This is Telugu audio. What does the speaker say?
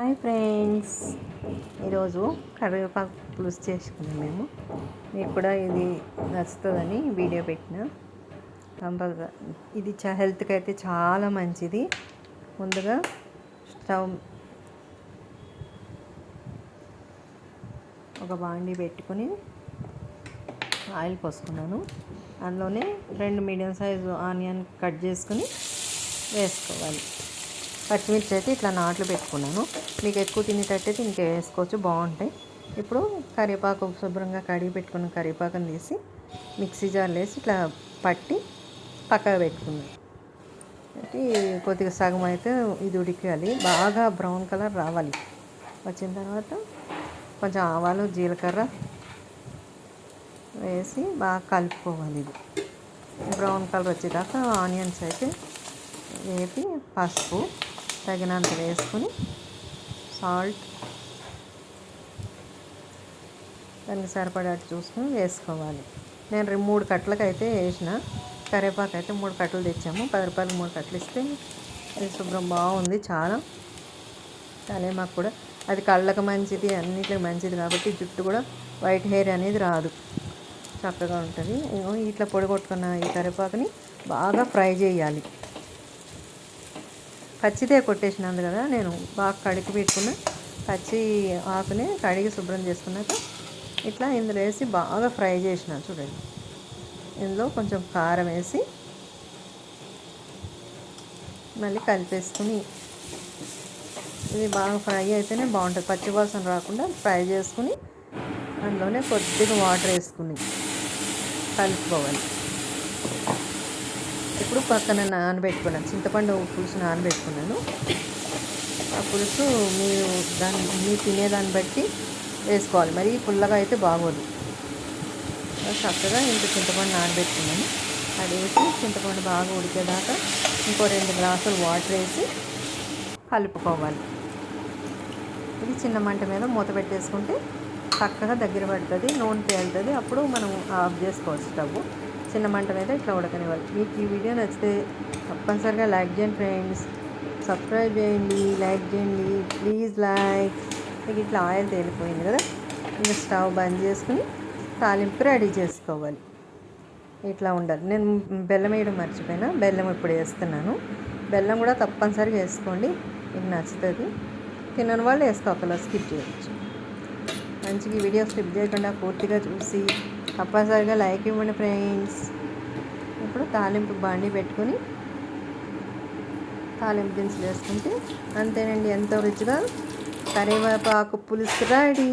Hi friends. ఈరోజు కరివేపాకు పులుసు చేసుకున్నాం మేము. మీకు కూడా ఇది నచ్చుతుందని వీడియో పెట్టిన. కంపల్సరీ ఇది చా హెల్త్కి అయితే చాలా మంచిది. ముందుగా స్టవ్ ఒక బాండీ పెట్టుకుని ఆయిల్ పోసుకున్నాను. అందులోనే రెండు మీడియం సైజు ఆనియన్ కట్ చేసుకుని వేసుకోవాలి. పచ్చిమిర్చి అయితే ఇట్లా నాట్లు పెట్టుకున్నాను. మీకు ఎక్కువ తినేటట్టయితే ఇంకా వేసుకోవచ్చు బాగుంటాయి. ఇప్పుడు కరివేపాకు శుభ్రంగా కడిగి పెట్టుకున్న కరివేపాకును తీసి మిక్సీ జార్లో వేసి ఇట్లా పట్టి పక్కకు పెట్టుకున్నాను పెట్టి కొద్దిగా సగం అయితే ఇది ఉడికాలి. బాగా బ్రౌన్ కలర్ రావాలి. వచ్చిన తర్వాత కొంచెం ఆవాలు జీలకర్ర వేసి బాగా కలుపుకోవాలి ఇది. బ్రౌన్ కలర్ వచ్చేదాకా ఆనియన్స్ అయితే వేపి పసుపు తగినంత వేసుకుని సాల్ట్ దానికి సరిపడేట్టు చూసుకొని వేసుకోవాలి. నేను రెండు మూడు కట్టలకు అయితే వేసిన. కరివేపాకు అయితే మూడు కట్టలు తెచ్చాము. పది రూపాయలు మూడు కట్టలు ఇస్తే అది శుభ్రం బాగుంది చాలా. మాకు కూడా అది కళ్ళకు మంచిది అన్నిటికి మంచిది కాబట్టి జుట్టు కూడా వైట్ హెయిర్ అనేది రాదు. చక్కగా ఉంటుంది. ఇట్లా పొడి కొట్టుకున్న ఈ కరివేపాకుని బాగా ఫ్రై చేయాలి. పచ్చిదే కొట్టేసినందు కదా నేను బాగా కడిగి పెట్టుకున్న. పచ్చి ఆకుని కడిగి శుభ్రం చేసుకున్నాక ఇట్లా ఇందులో వేసి బాగా ఫ్రై చేసిన చూడండి. ఇందులో కొంచెం కారం వేసి మళ్ళీ కలిపేసుకుని ఇది బాగా ఫ్రై అయితేనే బాగుంటుంది. పచ్చి వాసన రాకుండా ఫ్రై చేసుకుని అందులోనే కొద్దిగా వాటర్ వేసుకుని కలుపుకోవాలి. ఇప్పుడు పక్కన నానబెట్టుకున్నాను. చింతపండు పులుసు నానబెట్టుకున్నాను. ఆ పులుసు మీరు దాన్ని మీరు తినేదాన్ని బట్టి వేసుకోవాలి. మరి పుల్లగా అయితే బాగోదు. చక్కగా ఇంత చింతపండు నానబెట్టుకున్నాను. అది వేసి చింతపండు బాగా ఉడికేదాకా ఇంకో రెండు గ్లాసులు వాటర్ వేసి కలుపుకోవాలి. ఇది చిన్న మంట మీద మూత పెట్టేసుకుంటే చక్కగా దగ్గర పడుతుంది నూనె తేలుతుంది. అప్పుడు మనం ఆఫ్ చేసుకోవచ్చు స్టవ్. చిన్న మంట మీద ఇట్లా ఉడకనివ్వాలి. మీకు ఈ వీడియో నచ్చితే తప్పనిసరిగా లైక్ చేయండి ఫ్రెండ్స్. సబ్స్క్రైబ్ చేయండి లైక్ చేయండి. Please like. మీకు ఇట్లా ఆయిల్ తేలిపోయింది కదా? ఇంకా స్టవ్ బంద్ చేసుకుని తాలింపు రెడీ చేసుకోవాలి. ఇట్లా ఉండాలి. నేను బెల్లం వేయడం మర్చిపోయినా. బెల్లం ఇప్పుడు వేస్తున్నాను. బెల్లం కూడా తప్పనిసరిగా వేసుకోండి. మీకు నచ్చుతుంది. తినని వాళ్ళు వేసుకోకలా స్కిప్ చేయవచ్చు మంచిగా వీడియో స్కిప్ చేయకుండా పూర్తిగా చూసి తప్పనిసరిగా లైక్ ఇవ్వండి ఫ్రెండ్స్. ఇప్పుడు తాలింపు బాండి పెట్టుకొని తాలింపు దినుసులు వేసుకుంటే అంతేనండి ఎంతో రుచిగా కరివేపాకు పులుసు రెడీ.